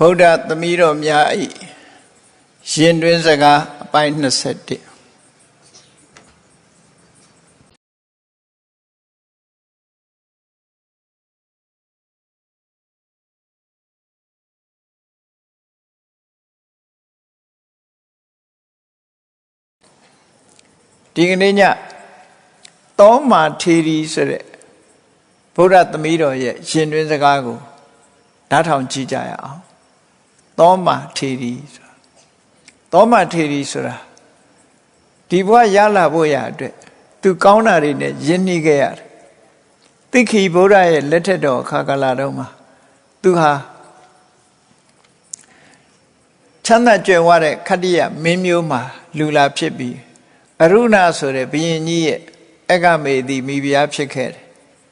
ဗုဒ္ဓသမီးတော်များဤရှင်တွင်စကားအပိုင်း21ဒီကနေ့ညသောမာထေရီဆိုတဲ့ဗုဒ္ဓသမီးတော်ရဲ့ရှင်တွင်စကားကိုနားထောင်ကြည့်ကြရအောင် သောမာထေရီဆိုတာသောမာထေရီဆိုတာဒီဘဝရလာဖို့ရအတွက်သူကောင်းတာတွေနဲ့ယဉ်နှီးခဲ့ရတယ်သိခိဗုဒ္ဓရဲ့လက်ထက်တော်အခါကာလတုန်းမှာသူဟာချမ်းသာကြွယ်ဝတဲ့ခတ္တိယမင်းမျိုးမှာလူလာဖြစ်ပြီးအရုဏဆိုတဲ့ဘုရင်ကြီးရဲ့အက္ခမေတိမိဖုရားဖြစ်ခဲ့တယ်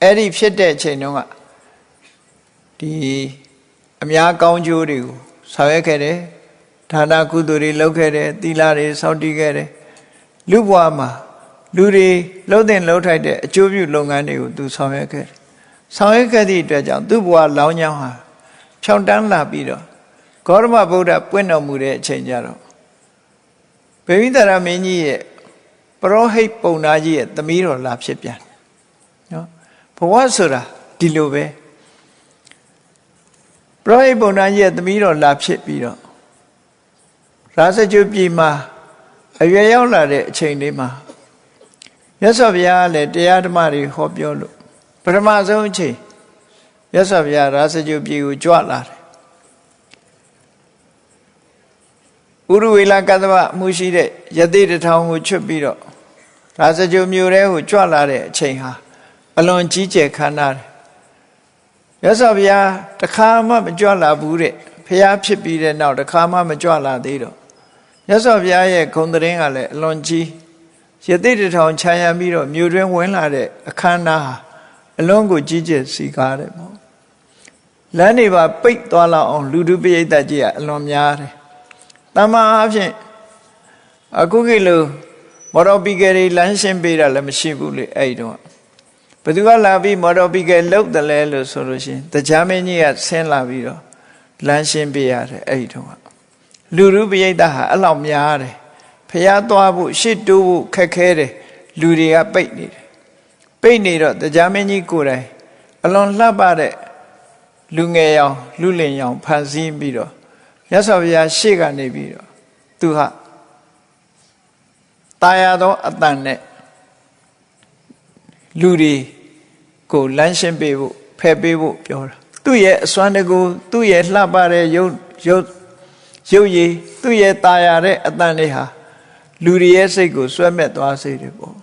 အဲ့ဒီဖြစ်တဲ့အချိန်တုန်းကဒီအများကောင်းကျိုးတွေကို ဆောင်ရွက်ခဲ့တယ်ဒါနကုသိုလ်တွေလုပ်ခဲ့တယ်သီလတွေစောင့်တည်ခဲ့တယ်လူဘဝမှာလူတွေလှုပ်တဲ့လှုပ်ထိုက်တဲ့အကျိုးပြုလုပ်ငန်းတွေကိုသူဆောင်ရွက်ခဲ့တယ်ဆောင်ရွက်ခဲ့သည့်အတွက်ကြောင့်သူ့ဘဝလောင်းချောင်းဟာဖြောင်းတန်းလာပြီးတော့ဂေါရမဗုဒ္ဓပွင့်တော်မူတဲ့အချိန်ကြတော့ဗေမိတရမင်းကြီးရဲ့ပရောဟိတ်ပုံနာကြီးရဲ့သမီးတော်လာဖြစ်ပြန်နော်ဘဝဆိုတာဒီလိုပဲ ပရောဟိတ်ပုံနာကြီးရဲ့သမီးတော်လာဖြစ်ပြီးတော့ရာဇကျုပြည်မှာအရွယ်ရောက်လာတဲ့အချိန်လေးမှာမြတ်စွာဘုရားကလည်းတရားဓမ္မတွေဟောပြောလို့ပထမဆုံးအချိန်မြတ်စွာဘုရားရာဇကျုပြည်ကိုကြွလာတယ်ဥရဝေလကသဗအမှုရှိတဲ့ယသိတထောင်ကိုချွတ်ပြီးတော့ရာဇကျုမြို့ထဲကိုကြွလာတဲ့အချိန်ဟာအလွန်ကြီးကျယ်ခမ်းနားတယ် ရသော်ဘုရားတခါမှမကြွလာဘူးတဲ့ဖះဖြစ်ပြီးတဲ့နောက်တခါမှမကြွလာသေးတော့ရသော်ဘုရားရဲ့ဂုံတရင်ကလည်းအလွန်ကြီးယသိတထောင်ခြံရံပြီးတော့မြို့တွင်ဝင်လာတဲ့အခမ်းအနားဟာအလွန်ကိုကြီးကျယ်စီကားတယ်ပေါ့လမ်းတွေပါပိတ်သွားလောက်အောင်လူတို့ပိဋကကြီးကအလွန်များတယ်တမန်အဖြစ်အခုကိလို့မော်တော်ပီကယ်တွေလမ်းရှင်းပေးတာလည်းမရှိဘူးလေအဲ့ဒီတော့ ဘယ်သူကလာပြီးမော်တော်ပီကယ်လုတ်တယ်လဲလို့ဆိုလို့ရှိရင်တရားမင်းကြီးကဆင်းလာပြီးတော့လမ်းရှင်းပေးရတယ်အဲ့ဒီတော့လူလူပိဋကဟာအဲ့လောက်များတယ်ဖះသွားဖို့ရှစ်တိုးဖို့ခက်ခဲတယ်လူတွေကပိတ်နေတယ်ပိတ်နေတော့တရားမင်းကြီးကိုယ်တိုင်အလွန်လှပတဲ့လူငယ်ရောင်လူလင်ရောင်ဖန်ဆင်းပြီးတော့မြတ်စွာဘုရားရှေ့ကနေပြီးတော့သူဟာตายရသောအတန်နဲ့လူတွေ ကိုလမ်းရှင်းပေးဖို့ဖယ်ပေးဖို့ပြောတာသူ့ရဲ့အစွမ်းတကူသူ့ရဲ့လှပတဲ့ရုပ်ရုပ်ရုပ်ရည်သူ့ရဲ့ตาရတဲ့အတန်တွေဟာလူတွေရဲ့စိတ်ကိုဆွဲမဲ့သွားစေတယ်ပေါ့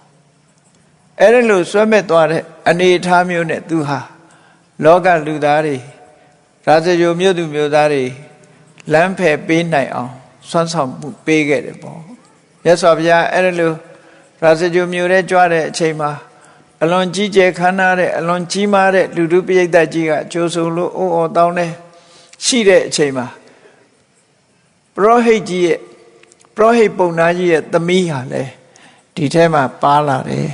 အဲ့ဒါလို့ဆွဲမဲ့သွားတဲ့အနေအထားမျိုးနဲ့သူဟာလောကလူသားတွေရာဇဂျိုမြို့သူမြို့သားတွေလမ်းဖယ်ပေးနိုင်အောင်ဆွမ်းဆောင်မှုပေးခဲ့တယ်ပေါ့မြတ်စွာဘုရားအဲ့ဒါလို့ရာဇဂျိုမြို့ထဲကြွားတဲ့အချိန်မှာ အလွန်ကြီးကျယ်ခမ်းနားတဲ့အလွန်ကြီးမားတဲ့လူလူပိဋကကြီးကကြိုးစုံလို့အိုးအော်တောင်းနေရှိတဲ့အချိန်မှာပရောဟိတ်ကြီးရဲ့ပရောဟိတ်ပုံနာကြီးရဲ့သမီးဟာလည်းဒီထဲမှာပါလာတယ်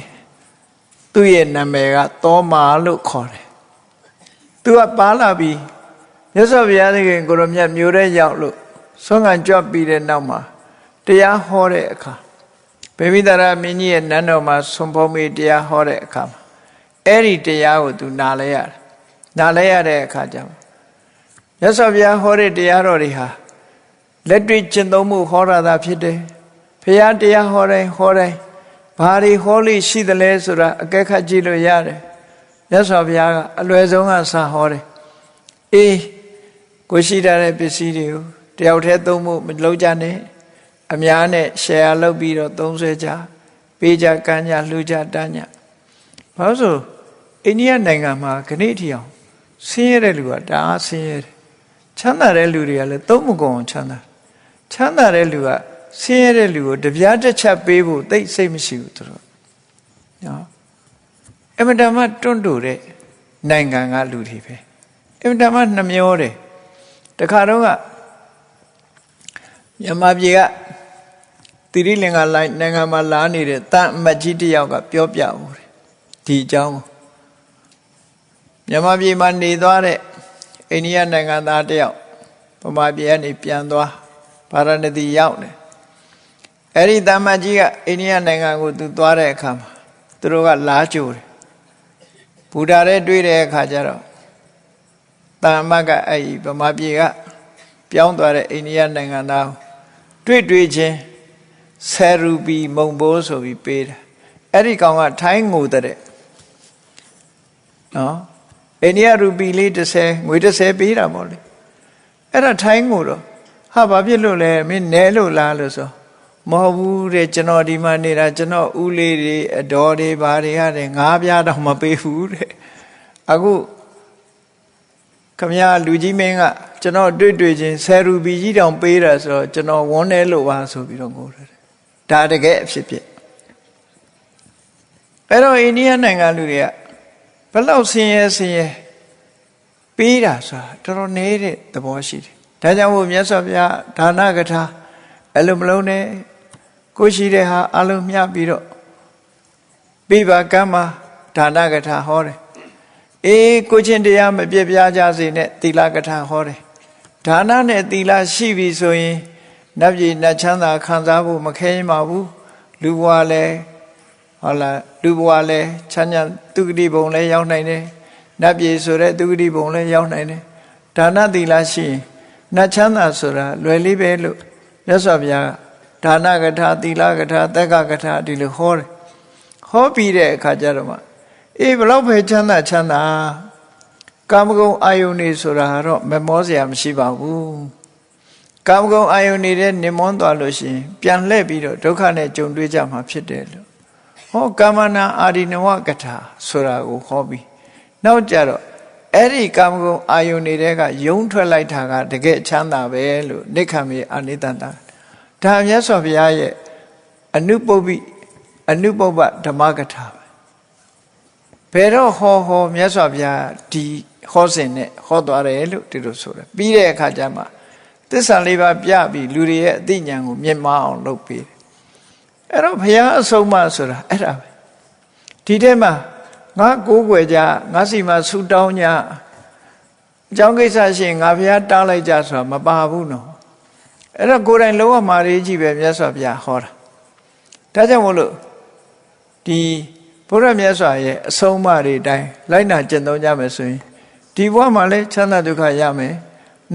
သူ့ရဲ့နာမည်ကသောမာလို့ခေါ်တယ်သူကပါလာပြီးမြတ်စွာဘုရားသခင်ကိုရမြတ်မျိုးတဲ့ရောက်လို့ဆွမ်းခံကြွပြီးတဲ့နောက်မှာတရားဟောတဲ့အခါ ဗေမိတရာမင်းကြီးရဲ့နန်းတော်မှာဆွန်ဖုံးပြီးတရားဟောတဲ့အခါမှာအဲ့ဒီတရားကိုသူနားလဲရတယ်နားလဲရတဲ့အခါကျတော့မြတ်စွာဘုရားဟောတဲ့တရားတော်တွေဟာလက်တွေ့ကျင့်သုံးမှုဟောရတာဖြစ်တယ်ဘုရားတရားဟောတိုင်းဟောတိုင်းဘာတွေဟောလို့ရှိသလဲဆိုတာအကဲခတ်ကြည့်လို့ရတယ်မြတ်စွာဘုရားကအလွယ်ဆုံးကစဟောတယ်အေးကိုရှိတဲ့ပစ္စည်းတွေကိုတယောက်တည်းသုံးဖို့မလုပ်ကြနဲ့ အများနဲ့ share လုပ်ပြီးတော့သုံးဆွဲကြပေးကြကမ်းကြလှူကြတန်းကြဘာလို့ဆိုအိန္ဒိယနိုင်ငံမှာခဏိထီအောင်ဆင်းရဲတဲ့လူကတအားဆင်းရဲတယ်ချမ်းသာတဲ့လူတွေကလည်းသုံးမကုန်အောင်ချမ်းသာချမ်းသာတဲ့လူကဆင်းရဲတဲ့လူကိုတပြားတစ်ချက်ပေးဖို့သိစိတ်မရှိဘူးသူတို့နော်အမတမတွန့်တူတဲ့နိုင်ငံကလူတွေပဲအမတမနှမျောတယ်တခါတော့ကမြန်မာပြည်က တိရိလင်္ကာလိုက်နိုင်ငံမှာလာနေတဲ့တန်အမတ်ကြီးတယောက်ကပြောပြဦးတယ်ဒီအကြောင်းမြန်မာပြည်မှာနေသွားတဲ့အိန္ဒိယနိုင်ငံသားတယောက်ဗမာပြည်ကနေပြန်သွားဗာရာဏသီရောက်တယ်အဲ့ဒီတမ္မကြီးကအိန္ဒိယနိုင်ငံကိုသူသွားတဲ့အခါမှာသူတို့ကလာကြိုတယ်ဘုရားရဲ့တွေ့တဲ့အခါကျတော့တမ္မကအဲ့ဒီဗမာပြည်ကပြောင်းသွားတဲ့အိန္ဒိယနိုင်ငံသားတွေ့တွေ့ချင်း ဆယ်ရူပီမုံဘိုးဆိုပြီးပေးတယ်အဲ့ဒီကောင်ကထိုင်းငိုတဲ့နော်အိန္ဒိယရူပီလေး30ငွေ30ပေးတာပေါ့လေအဲ့ဒါထိုင်းငိုတော့ဟာဘာဖြစ်လို့လဲမင်းနဲလို့လားလို့ဆိုမဟုတ်ဘူးတဲ့ကျွန်တော်ဒီမှာနေတာကျွန်တော်ဦးလေးတွေအတော်တွေဘာတွေရတယ်ငါးပြားတော့မပေးဘူးတဲ့အခုခမရလူကြီးမင်းကကျွန်တော်တွေ့တွေ့ချင်းဆယ်ရူပီကြီးတောင်ပေးတာဆိုတော့ကျွန်တော်ဝန်းနေလို့ပါဆိုပြီးတော့ငိုတယ် ဒါတကယ်အဖြစ်ဖြစ်အဲ့တော့အိန္ဒိယနိုင်ငံလူတွေကဘလောက်ဆင်းရဲဆင်းရဲပေးတာဆိုတာတော်တော်နေတဲ့သဘောရှိတယ်ဒါကြောင့်မို့မြတ်စွာဘုရားဒါနကထာအဲ့လိုမလုံးနဲ့ကိုရှိတဲ့ဟာအလုံးမျှပြီးတော့ပြပါကမ်းမှာဒါနကထာဟောတယ်အေးကိုချင်းတရားမပြည့်ပြားကြစေနဲ့သီလကထာဟောတယ်ဒါနနဲ့သီလရှိပြီဆိုရင် နတ်ပြည်နတ်ချမ်းသာခံစားဖို့မခဲရင်ပါဘူးလူဘဝလည်းဟုတ်လားလူဘဝလည်းချမ်းသာသူဂတိဘုံလည်းရောက်နိုင်တယ်နတ်ပြည်ဆိုတဲ့သူဂတိဘုံလည်းရောက်နိုင်တယ်ဒါနသီလရှိရင်နတ်ချမ်းသာဆိုတာလွယ်လေးပဲလို့မြတ်စွာဘုရားဒါနကထာသီလကထာသက်ကကထာဒီလိုဟောတယ်ဟောပြီးတဲ့အခါကျတော့မှအေးဘလောက်ပဲချမ်းသာချမ်းသာကာမဂုဏ်အာယုန်နေဆိုတာတော့မမောစရာမရှိပါဘူး ကာမဂုဏ်အာယုန်နေတဲ့နေမွန်းသွားလို့ရှိရင်ပြန်လှည့်ပြီးတော့ဒုက္ခနဲ့ကြုံတွေ့ကြမှာဖြစ်တယ်လို့ဟောကာမနာအာရိနဝကထာဆိုတာကိုဟောပြီးနောက်ကြတော့အဲ့ဒီကာမဂုဏ်အာယုန်တွေကယုံထွက်လိုက်တာကတကယ်ချမ်းသာပဲလို့နိခမေအာနိတန္တာဒါမြတ်စွာဘုရားရဲ့အနုပုပ္ပိအနုပုပ္ပဓမ္မကထာဘယ်တော့ဟောဟောမြတ်စွာဘုရားဒီဟောစဉ်နဲ့ဟောသွားတယ်လို့ဒီလိုဆိုတယ်ပြီးတဲ့အခါကျမှ သစ္စာလေးပါးပြပြီးလူတွေရဲ့အသိဉာဏ်ကိုမြင့်မားအောင်လုပ်ပေးတယ်အဲ့တော့ဘုရားအဆုံးအမဆိုတာအဲ့ဒါပဲဒီထဲမှာငါကိုးကွယ်ကြငါစီမှာဆူတောင်းကြအကြောင်းကိစ္စရှင်ငါဘုရားတားလိုက်ကြဆိုတာမပါဘူးနော်အဲ့တော့ကိုယ်တိုင်လုံးဝမာရေးကြီးပဲမြတ်စွာဘုရားဟောတာဒါကြောင့်မို့လို့ဒီဘုရားမြတ်စွာရဲ့အဆုံးအမတွေအတိုင်းလိုက်နာကျင့်သုံးကြမယ်ဆိုရင်ဒီဘဝမှာလည်းချမ်းသာဒုက္ခရမယ်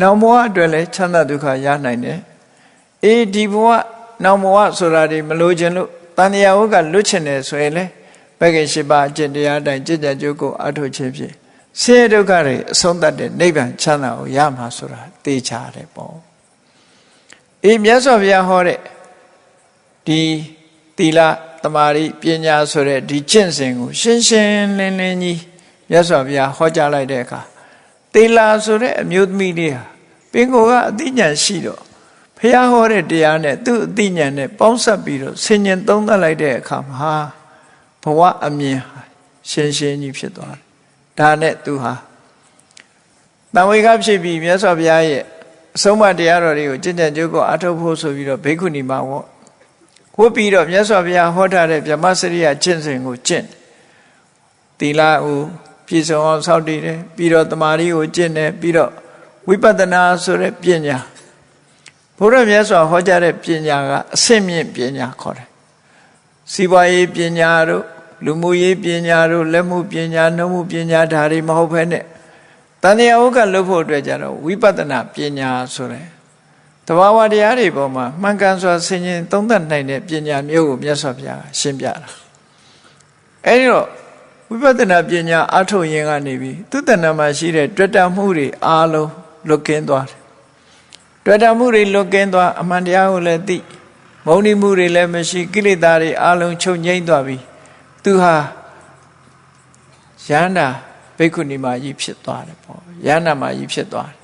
နောင်ဘဝအတွက်လည်းချမ်းသာဒုက္ခရနိုင်တယ်အေးဒီဘဝနောင်ဘဝဆိုတာတွေမလို့ခြင်းလို့တန်တရားဝကလွတ်ချင်တယ်ဆိုရင်လည်းဘဂင်ရှိပါအကျင့်တရားတိုင်းကြည်ကြကြုတ်ကိုအထုတ်ခြင်းဖြင့်ဆင်းရဲဒုက္ခတွေအဆုံးသတ်တဲ့နိဗ္ဗာန်ချမ်းသာကိုရမှာဆိုတာသိချတယ်ပေါ့အေးမြတ်စွာဘုရားဟောတဲ့ဒီသီလတမာရီပညာဆိုတဲ့ဒီကျင့်စဉ်ကိုရှင်းရှင်းလင်းလင်းကြီးမြတ်စွာဘုရားဟောကြားလိုက်တဲ့အခါ သီလဆိုတဲ့အမျိုးသမီးလေးဟာပင်ကိုကအသိဉာဏ်ရှိတော့ဘုရားဟောတဲ့တရားနဲ့သူ့အသိဉာဏ်နဲ့ပေါင်းစပ်ပြီးတော့ဆင်ញင်သုံးသပ်လိုက်တဲ့အခါမှာဘဝအမြင်ရှင်းရှင်းကြီးဖြစ်သွားတယ်ဒါနဲ့သူဟာတန်ဝေကဖြစ်ပြီးမြတ်စွာဘုရားရဲ့အဆုံးအမတရားတော်တွေကိုကြင်ကြံကြုတ်ကိုအထုတ်ဖို့ဆိုပြီးတော့ဘိက္ခုနီမှာဝတ်ဝတ်ပြီးတော့မြတ်စွာဘုရားဟောထားတဲ့ဗြဟ္မစရိယကျင့်စဉ်ကိုကျင့်သီလကို ပြည့်စုံအောင်ဆောက်တည်တယ်ပြီးတော့တမာရီကိုကျင့်တယ်ပြီးတော့ဝိပဿနာဆိုတဲ့ပညာဘုရားမြတ်စွာဟောကြားတဲ့ပညာကအဆင့်မြင့်ပညာခေါ်တယ်စီးပွားရေးပညာတို့လူမှုရေးပညာတို့လက်မှုပညာနှုတ်မှုပညာဒါတွေမဟုတ်ဘဲနဲ့တန်တရားဥက္ကလုပ်ဖို့အတွက်ကြတော့ဝိပဿနာပညာဆိုတယ်တဘာဝတရားတွေပေါ်မှာမှန်ကန်စွာဆင်ခြင်သုံးသပ်နိုင်တဲ့ပညာမျိုးကိုမြတ်စွာဘုရားရှင်းပြတာအဲဒီတော့ ဝိပဿနာပညာအထုတ်ရင်ကနေပြီးသူတဏ္ဍမှာရှိတဲ့တွေ့တာမှုတွေအားလုံးလွတ်ကင်းသွားတယ်တွေ့တာမှုတွေလွတ်ကင်းသွားအမှန်တရားကိုလည်းသိမုန်းမှုတွေလည်းမရှိကိလေသာတွေအားလုံးချုပ်ငြိမ့်သွားပြီသူဟာယန္တာဘိက္ခုနီမကြီးဖြစ်သွားတယ်ပေါ့ယန္တာမကြီးဖြစ်သွားတယ်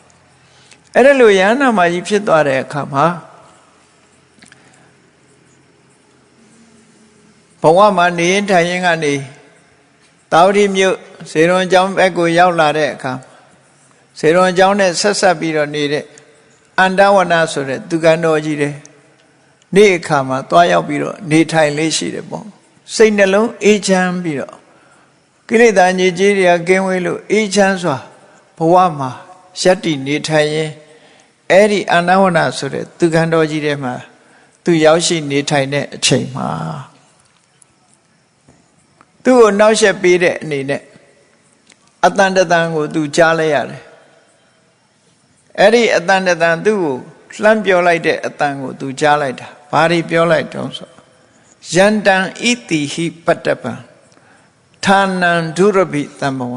အဲ့ဒါလိုယန္တာမကြီးဖြစ်သွားတဲ့အခါမှာဘဝမှာနေရင်ထိုင်ရင်ကနေ တာဝတိမြို့ဇေရွန်ကျောင်းဘက်ကိုရောက်လာတဲ့အခါဇေရွန်ကျောင်းနဲ့ဆက်ဆက်ပြီးတော့နေတဲ့အန္တဝနာဆိုတဲ့သူကန်တော်ကြီးတယ်နေ့အခါမှာသွားရောက်ပြီးတော့နေထိုင်လေးရှိတယ်ပေါ့စိတ်နှလုံးအေးချမ်းပြီးတော့ကိလေသာညစ်ကြေးတွေကကင်းဝေးလို့အေးချမ်းစွာဘဝမှာယက်တည်နေထိုင်ရင်အဲ့ဒီအာနာဝနဆိုတဲ့သူခန္တော်ကြီးထဲမှာသူရောက်ရှိနေထိုင်တဲ့အချိန်မှာ သူ့ကိုနှောက်ယှက်ပေးတဲ့အနေနဲ့အတန်တတန်ကိုသူကြားလိုက်ရတယ်အဲ့ဒီအတန်တတန်သူ့ကိုလှမ်းပြောလိုက်တဲ့အတန်ကိုသူကြားလိုက်တာဘာတွေပြောလိုက်တုံးဆိုယန္တံဣတိဟိပတ္တပံဌာနံဒုရပိတံဘဝ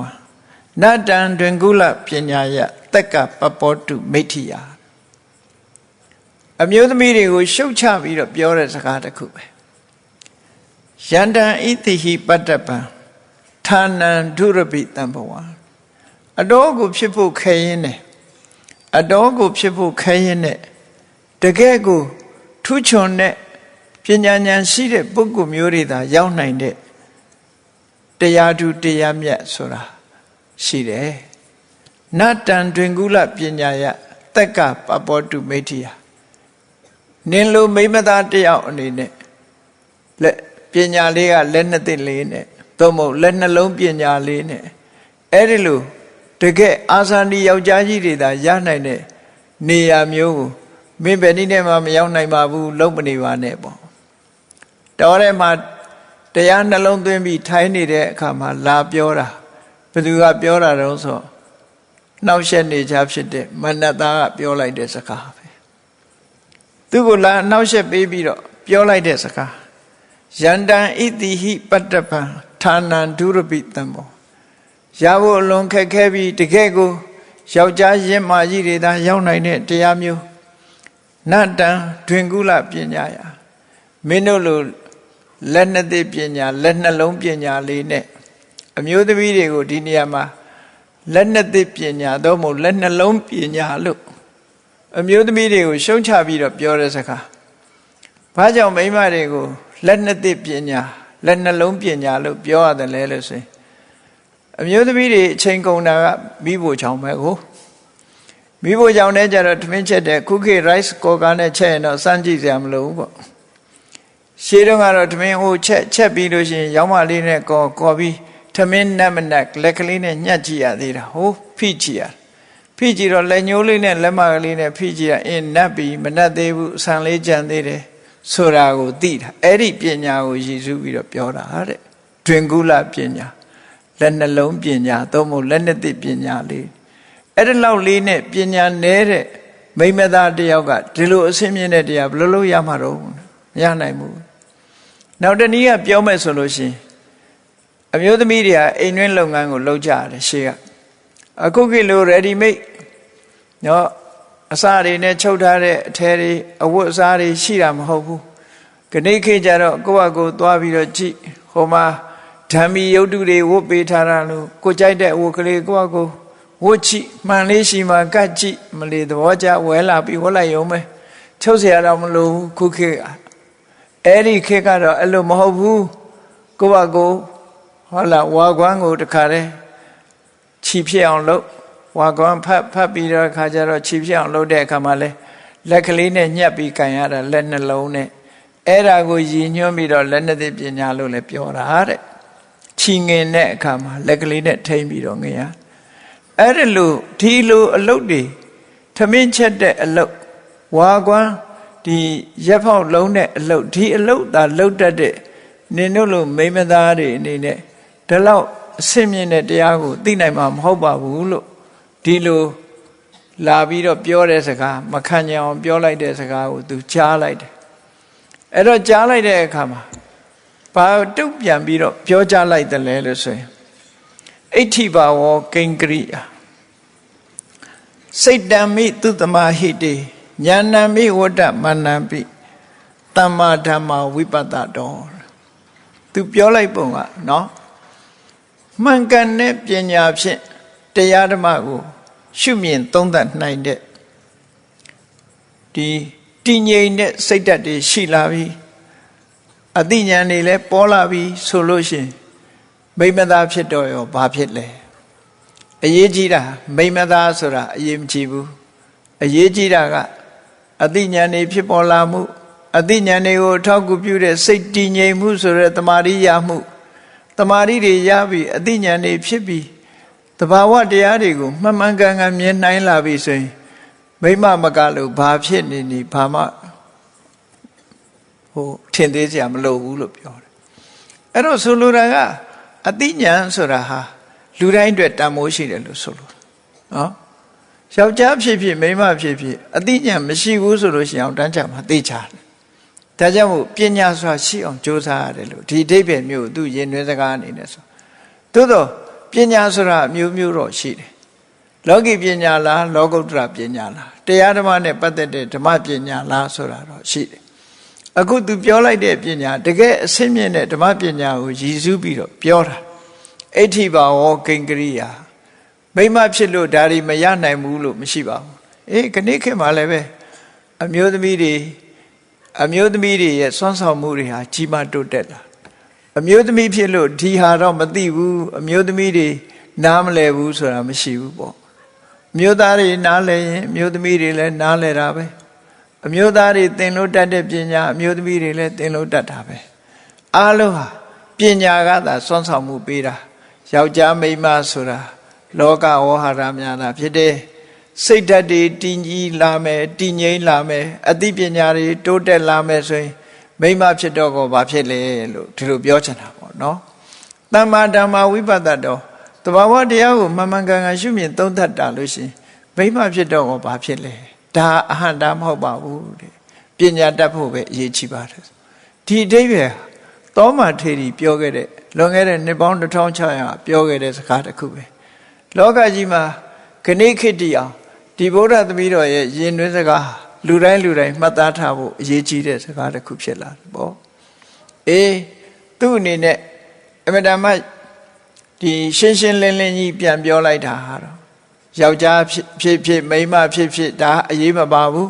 နတ္တံတွင်ကုလပညာယတက်ကပပောတုမိဋ္ဌိယအမျိုးသမီးတွေကိုရှုတ်ချပြီးတော့ပြောတဲ့စကားတစ်ခုပဲ ယန္တံဣတိဟိပတ္တပံဌာနံဒုရပိတံဘဝအတော်ကိုဖြစ်ဖို့ခဲရင်တယ်အတော်ကိုဖြစ်ဖို့ခဲရင်တဲ့တကယ်ကိုထူးချွန်တဲ့ပညာဉာဏ်ရှိတဲ့ပုဂ္ဂိုလ်မျိုးတွေသာရောက်နိုင်တဲ့တရားသူတရားမြတ်ဆိုတာရှိတယ်နတ္တံတွင်ကုလပညာယတက်ကပပောတုမိဋ္ဌိယနင်လိုမိမသားတယောက်အနေနဲ့လက် ပညာလေးကလက်နှစ်သိလေးနဲ့သို့မဟုတ်လက်နှလုံးပညာလေးနဲ့အဲ့ဒီလိုတကယ်အာဇာနည်ယောက်ျားကြီးတွေသာရနိုင်တဲ့နေရာမျိုးကိုမင်းဘယ်နည်းနဲ့မှမရောက်နိုင်ပါဘူးလုံးမနေပါနဲ့ပေါ့တော်ထဲမှာတရားနှလုံးသွင်းပြီးထိုင်နေတဲ့အခါမှာလာပြောတာဘယ်သူကပြောတာတုံးဆိုနှောက်ရှက်နေကြဖြစ်တဲ့မနတသားကပြောလိုက်တဲ့စကားပဲသူကလာနှောက်ရှက်ပေးပြီးတော့ပြောလိုက်တဲ့စကား ယန္တံဣတိဟိပတ္တပံဌာနံဒုရပိတံဘောရဖို့အလွန်ခက်ခဲပြီးတကယ်ကိုယောက်ျားရင့်မာကြီးတွေသာရောက်နိုင်တဲ့တရားမျိုးနတ္တံတွင်ကုလပညာယမင်းတို့လိုလက်နှစ်သိပညာလက်နှလုံးပညာလေးနဲ့အမျိုးသမီးတွေကိုဒီနေရာမှာလက်နှစ်သိပညာတော့မဟုတ်လက်နှလုံးပညာလို့အမျိုးသမီးတွေကိုရှုံးချပြီးတော့ပြောတဲ့စကားဘာကြောင့်မိန်းမတွေကို လက်နှစ်သိပညာလက်နှလုံးပညာလို့ပြောရတယ်လဲလို့ဆိုရင်အမျိုးသမီးတွေအချိန်ကုန်တာကမိဖို့ချောင်းပဲကိုမိဖို့ချောင်းနဲ့ကြတော့ထမင်းချက်တဲ့ခုခေတ် rice cooker နဲ့ချက်ရင်တော့စမ်းကြည့်စရာမလိုဘူးပေါ့ရှေးတုန်းကတော့ထမင်းဟိုချက်ချက်ပြီးလို့ရှိရင်ရောင်းမလေးနဲ့ကောကော်ပြီးထမင်းနက်မနက်လက်ကလေးနဲ့ညှက်ကြည့်ရသေးတာဟိုဖိကြည့်ရဖိကြည့်တော့လက်ညိုးလေးနဲ့လက်မကလေးနဲ့ဖိကြည့်ရအင်းနက်ပြီးမနက်သေးဘူးအဆန်လေးကြံသေးတယ် ဆိုတာကိုသိတာအဲ့ဒီပညာကိုရည်စူးပြီးတော့ပြောတာတဲ့တွင်ကုလပညာလက်နှလုံးပညာသို့မဟုတ်လက်နှစ်သိပညာလေးအဲ့ဒီလောက်လေးနဲ့ပညာနဲတဲ့မိမသားတယောက်ကဒီလိုအဆင့်မြင့်တဲ့တရားဘယ်လိုလုပ်ရမှာတော့မရနိုင်ဘူးနောက်တနည်းကပြောမယ်ဆိုလို့ရှိရင်အမျိုးသမီးတွေကအိမ်တွင်းလုပ်ငန်းကိုလုပ်ကြရတယ်ရှေ့ကအခုခေတ်လို ready made နော် အစားတွေနဲ့ချုပ်ထားတဲ့အထည်တွေအဝတ်အစားတွေရှိတာမဟုတ်ဘူးခဏိခေတ်ကျတော့ကိုယ့်အကိုသွားပြီးတော့ကြည့်ဟိုမှာဓမ္မီယုတ်တုတွေဝတ်ပေးထားတာလို့ကိုကြိုက်တဲ့ဝတ်ကလေးကိုယ့်အကိုဝတ်ကြည့်မှန်လေးရှိမှကတ်ကြည့်မလီသဘောကျဝဲလာပြီးဝတ်လိုက်ရုံပဲချုပ်เสียတော့မလို့ခုခေတ်အဲ့ဒီခေတ်ကတော့အဲ့လိုမဟုတ်ဘူးကိုယ့်အကိုဟုတ်လားဝါကွမ်းကိုတခါတည်းခြိဖြစ်အောင်လုပ် ဝါကွမ်းဖတ်ဖတ်ပြီးတော့ခါကျတော့ခြိဖြစ်အောင်လုပ်တဲ့အခါမှာလဲလက်ကလေးနဲ့ညှက်ပြီးကန်ရတာလက်နှလုံးနဲ့အဲ့ဒါကိုရည်ညွှန်းပြီးတော့လက်နှစ်သိပညာလို့လည်းပြောတာတဲ့ခြိငင်တဲ့အခါမှာလက်ကလေးနဲ့ထိမ့်ပြီးတော့ငင်ရအဲ့ဒီလိုဒီလိုအလုတ်တွေထမင်းချက်တဲ့အလုတ်ဝါကွမ်းဒီရက်ဖောက်လုံးတဲ့အလုတ်ဒီအလုတ်သာလုတ်တတ်တဲ့နင်တို့လိုမိမသားတွေအနေနဲ့ဒီလောက်အဆင့်မြင့်တဲ့တရားကိုသိနိုင်မှာမဟုတ်ပါဘူးလို့ ဒီလိုလာပြီးတော့ပြောတဲ့စကားမခံကြအောင်ပြောလိုက်တဲ့စကားကိုသူကြားလိုက်တယ်အဲ့တော့ကြားလိုက်တဲ့အခါမှာဘာတုတ်ပြန်ပြီးတော့ပြောကြားလိုက်တယ်လဲလို့ဆိုရင်အဋ္ဌိဘာဝကိင်္ဂရိယာစိတ်တံမိသူတမဟိတေညာဏမိဝတ္တမန္နပိတမ္မာဓမ္မာဝိပတ္တတော်သူပြောလိုက်ပုံကနော်မှန်ကန်တဲ့ပညာဖြင့် တရားဓမ္မကို ရှုမြင်သုံးသပ်နိုင်တဲ့ဒီတည်ငြိမ်တဲ့စိတ်ဓာတ်တွေရှိလာပြီအသိဉာဏ်တွေလည်းပေါ်လာပြီဆိုလို့ရှိရင်မိမသားဖြစ်တော့ရောဘာဖြစ်လဲအရေးကြီးတာမိမသားဆိုတာအရေးမကြီးဘူးအရေးကြီးတာကအသိဉာဏ်တွေဖြစ်ပေါ်လာမှုအသိဉာဏ်တွေကိုထောက်ကူပြုတဲ့စိတ်တည်ငြိမ်မှုဆိုတဲ့တမာရိယာမှုတမာရိတွေရပြီးအသိဉာဏ်တွေဖြစ်ပြီးတ ဘာဝတရားတွေကိုမှန်မှန်ကန်ကန်မြင်နိုင်လာပြီဆိုရင်မိမမကလို့ဘာဖြစ်နေနေဘာမှဟိုထင်သေးစရာမလိုဘူးလို့ပြောတယ်အဲ့တော့ဆိုလိုတာကအတိညာဆိုတာဟာလူတိုင်းအတွက်တန်မိုးရှိတယ်လို့ဆိုလိုနော်ယောက်ျားဖြစ်ဖြစ်မိန်းမဖြစ်ဖြစ်အတိညာမရှိဘူးဆိုလို့ရှိရင်အောင်တန်းချမှာသိချတယ်ဒါကြောင့်မို့ပညာဆိုတာရှိအောင်ကြိုးစားရတယ်လို့ဒီအဓိပ္ပာယ်မျိုးသူရင်တွင်းစကားအနေနဲ့ဆိုသို့တော့ ပညာဆိုတာအမျိုးမျိုးတော့ရှိတယ်လောကီပညာလားလောကုတ္တရာပညာလားတရားဓမ္မနဲ့ပတ်သက်တဲ့ဓမ္မပညာလားဆိုတာတော့ရှိတယ်အခုသူပြောလိုက်တဲ့ပညာတကယ်အစင်းမြင့်တဲ့ဓမ္မပညာကိုရည်စူးပြီးတော့ပြောတာအဋ္ဌိဘာဝကိင်္ဂရိယာမိမဖြစ်လို့ဒါတွေမရနိုင်ဘူးလို့မရှိပါဘူးအေးခဏခေတ်မှာလည်းပဲအမျိုးသမီးတွေအမျိုးသမီးတွေရဲ့စွမ်းဆောင်မှုတွေဟာကြီးမားတိုးတက်လာ အမျိုးသမီးဖြစ်လို့ဒီဟာတော့မသိဘူးအမျိုးသမီးတွေနားမလည်ဘူးဆိုတာမရှိဘူးပေါ့မျိုးသားတွေနားလည်ရင်မျိုးသမီးတွေလည်းနားလည်တာပဲအမျိုးသားတွေသင်လို့တတ်တဲ့ပညာအမျိုးသမီးတွေလည်းသင်လို့တတ်တာပဲအားလုံးဟာပညာကသာစွမ်းဆောင်မှုပေးတာယောက်ျားမိန်းမဆိုတာလောကဝဟာရများတာဖြစ်တယ်စိတ်ဓာတ်တွေတည်ကြည်လာမယ်တည်ငြိမ်လာမယ်အသိပညာတွေတိုးတက်လာမယ်ဆိုရင် မိမဖြစ်တော့ကောဘာဖြစ်လဲလို့ဒီလိုပြောချင်တာပေါ့နော်တမ္မာဓမ္မာဝိပဿနာတော့တဘာဝတရားကိုမှန်မှန်ကန်ကန်ရှုမြင်သုံးသပ်တာလို့ရှင်မိမဖြစ်တော့ကောဘာဖြစ်လဲဒါအဟံတာမဟုတ်ပါဘူးတဲ့ပညာတတ်ဖို့ပဲအရေးကြီးပါတယ်ဒီအဓိပ္ပာယ်သောမာထေရီပြောခဲ့တဲ့လွန်ခဲ့တဲ့နှစ်ပေါင်း1600ပြောခဲ့တဲ့စကားတစ်ခုပဲလောကကြီးမှာခဏိခိတ္တိအောင်ဒီဗုဒ္ဓသမီးတော်ရဲ့ယဉ်တွင်းစကား လူတိုင်းလူတိုင်းမှတ်သားထားဖို့အရေးကြီးတဲ့စကားတစ်ခုဖြစ်လာတယ်ပေါ့အေးသူ့အနေနဲ့အမတမဒီရှင်းရှင်းလင်းလင်းကြီးပြန်ပြောလိုက်တာဟာတော့ယောက်ျားဖြစ်ဖြစ်မိန်းမဖြစ်ဖြစ်ဒါအရေးမပါဘူး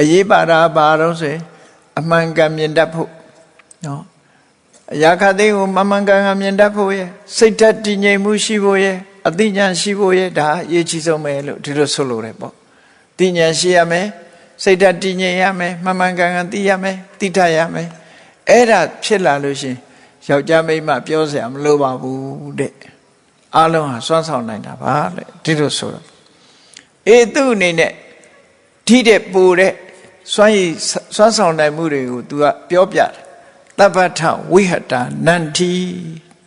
အရေးပါတာဘာတော့ဆိုရင်အမှန်ကန်မြင်တတ်ဖို့နော်အရာခသိကိုမမှန်ကန်ကန်မြင်တတ်ဖို့ရဲ့စိတ်ဓာတ်တည်ငြိမ်မှုရှိဖို့ရဲ့အသိဉာဏ်ရှိဖို့ရဲ့ဒါအရေးကြီးဆုံးပဲလို့ဒီလိုဆိုလိုတယ်ပေါ့တည်ဉာဏ်ရှိရမယ် စိတ်ဓာတ်တည်ငြိမ်ရမယ်မှန်မှန်ကန်ကန်သိရမယ်သိတတ်ရမယ်အဲ့ဒါဖြစ်လာလို့ရှင်ယောက်ျားမိန်းမပြောစရာမလိုပါဘူးတဲ့အလုံးဟာစွမ်းဆောင်နိုင်တာပါလေဒီလိုဆိုတော့အေးသူ့အနေနဲ့ထိတဲ့ပူတဲ့စွမ်းရည်စွမ်းဆောင်နိုင်မှုတွေကို तू ကပြောပြတယ်တပ္ပထဝိဟတာနန္တီ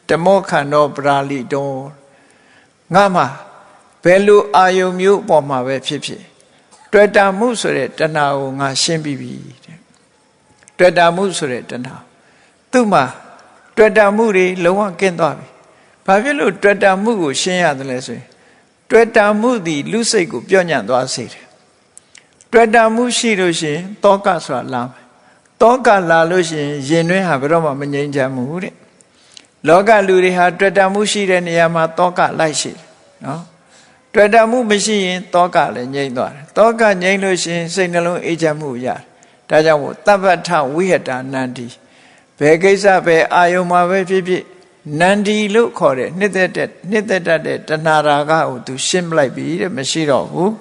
ဓမောခန္ဓောပရာလိတောငါမှဘယ်လိုအာယုံမျိုးအပေါ်မှာပဲဖြစ်ဖြစ် တွေ့တာမှုဆိုတဲ့တဏှာကိုငါရှင်းပြီးပြီတဲ့တွေ့တာမှုဆိုတဲ့တဏှာသူ့မှာတွေ့တာမှုတွေလုံးဝကင်းသွားပြီဘာဖြစ်လို့တွေ့တာမှုကိုရှင်းရတယ်လဲဆိုရင်တွေ့တာမှုသည်လူစိတ်ကိုပြော့ညံ့သွားစေတယ်တွေ့တာမှုရှိလို့ရှိရင်တောကဆိုတာလာမယ်တောကလာလို့ရှိရင်ရင်တွင်းဟာဘယ်တော့မှမငြိမ်းချမ်းဘူးတဲ့လောကလူတွေဟာတွေ့တာမှုရှိတဲ့နေရာမှာတောကလိုက်ရှိတယ်နော် တွေ့တာမှုမရှိရင်တောကလည်းငြိမ်းသွားတယ်တောကငြိမ်းလို့ရှိရင်စိတ်နှလုံးအေးချမ်းမှုရတယ်ဒါကြောင့်မို့တပ္ပထဝိဟတာနန္ဒီဘယ်ကိစ္စပဲအာယုံမှာပဲဖြစ်ဖြစ်နန္ဒီလို့ခေါ်တဲ့နှစ်သက်တဲ့နှစ်သက်တတ်တဲ့တဏှာရာဂကိုသူရှင်းပလိုက်ပြီတဲ့မရှိတော့ဘူး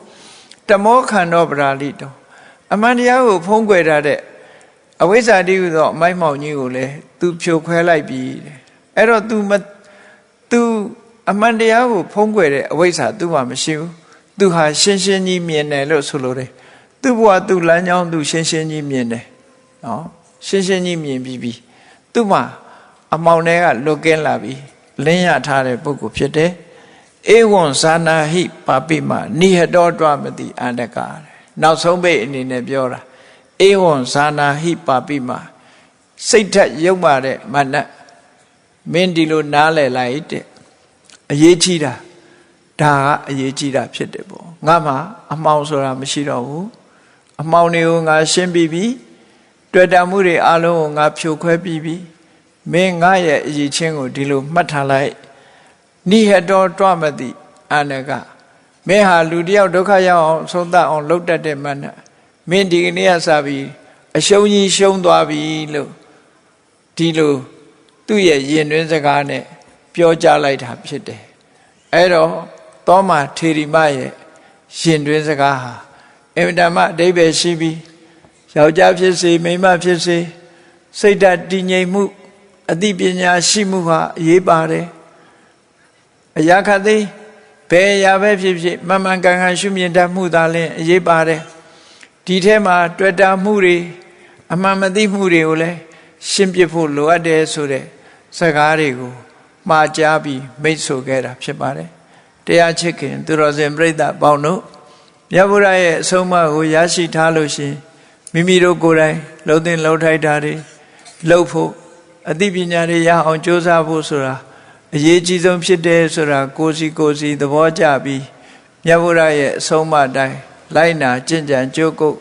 တမောခန္ဓောပရာလိတောအမှန်တရားကိုဖုံးကွယ်ထားတဲ့အဝိဇ္ဇာတိဟုသောအမိုက်မောင်ကြီးကိုလည်းသူဖြိုခွဲလိုက်ပြီတဲ့အဲ့တော့ तू မ तू အမှန်တရားကိုဖုံးကွယ်တဲ့အဝိဇ္ဇာ तू မှမရှိဘူး तू ဟာရှင်းရှင်းကြီးမြင်တယ်လို့ဆိုလိုတယ်သူ့ဘဝသူ့လမ်းကြောင်းသူရှင်းရှင်းကြီးမြင်တယ်နော်ရှင်းရှင်းကြီးမြင်ပြီးပြီသူ့မှာအမောင်တွေကလွတ်ကင်းလာပြီလင်းရထားတဲ့ပုဂ္ဂိုလ်ဖြစ်တယ်ဧဝံဇာနာဟိပါပိမနိဟတောတွမတိအန္တကာနောက်ဆုံးပိတ်အနေနဲ့ပြောတာဧဝံဇာနာဟိပါပိမစိတ်ထက်ရုပ်ပါတဲ့မနတ်မင်းဒီလိုနားလည်လိုက်တဲ့ အရေးကြီးတာဒါကအရေးကြီးတာဖြစ်တယ်ပေါ့ငါမှအမှောင်ဆိုတာမရှိတော့ဘူးအမှောင်တွေကိုငါရှင်းပြီးပြီတွေ့တာမှုတွေအလုံးကိုငါဖြိုခွဲပြီးပြီမင်းငါရဲ့အရေးချင်းကိုဒီလိုမှတ်ထားလိုက်နိဟတောတွမတိအာနကမင်းဟာလူတယောက်ဒုက္ခရောက်အောင်ဆုံးသတ်အောင်လုပ်တတ်တဲ့မနမင်းဒီကနေ့ကစပြီးအရှုံးကြီးရှုံးသွားပြီလို့ဒီလိုသူ့ရဲ့ရင်တွင်းစကားနဲ့ ပြောကြားလိုက်တာဖြစ်တယ်အဲ့တော့သောမာထေရီမရဲ့ရင်တွင်းစကားဟာအင်တမအဓိပ္ပာယ်ရှိပြီးယောက်ျားဖြစ်စေမိန်းမဖြစ်စေစိတ်ဓာတ်တည်ငြိမ်မှုအသိပညာရှိမှုဟာအရေးပါတယ်အရာခသိဘယ်အရာပဲဖြစ်ဖြစ်မှန်မှန်ကန်ကန်ရှုမြင်တတ်မှုသာလျှင်အရေးပါတယ်ဒီထဲမှာတွေ့တာမှုတွေအမှန်မသိမှုတွေကိုလည်းရှင်းပြဖို့လိုအပ်တယ်ဆိုတဲ့စကားတွေကို မှားကြားပြီးမိတ်ဆိုခဲ့တာဖြစ်ပါတယ်တရားချစ်ခင်သူတော်စင်ပြိဿပေါင်းတို့မြတ်ဗုဒ္ဓရဲ့အဆုံးအမကိုရရှိထားလို့ရှိရင်မိမိတို့ကိုယ်တိုင်လှုပ်သင်လှုပ်ထိုက်တာတွေလှုပ်ဖို့အသိပညာတွေရအောင်ကြိုးစားဖို့ဆိုတာအရေးကြီးဆုံးဖြစ်တယ်ဆိုတာကိုယ်စီကိုယ်စီသဘောကျပြီးမြတ်ဗုဒ္ဓရဲ့အဆုံးအမတိုင်းလိုက်နာကျင့်ကြံကြိုးကုပ်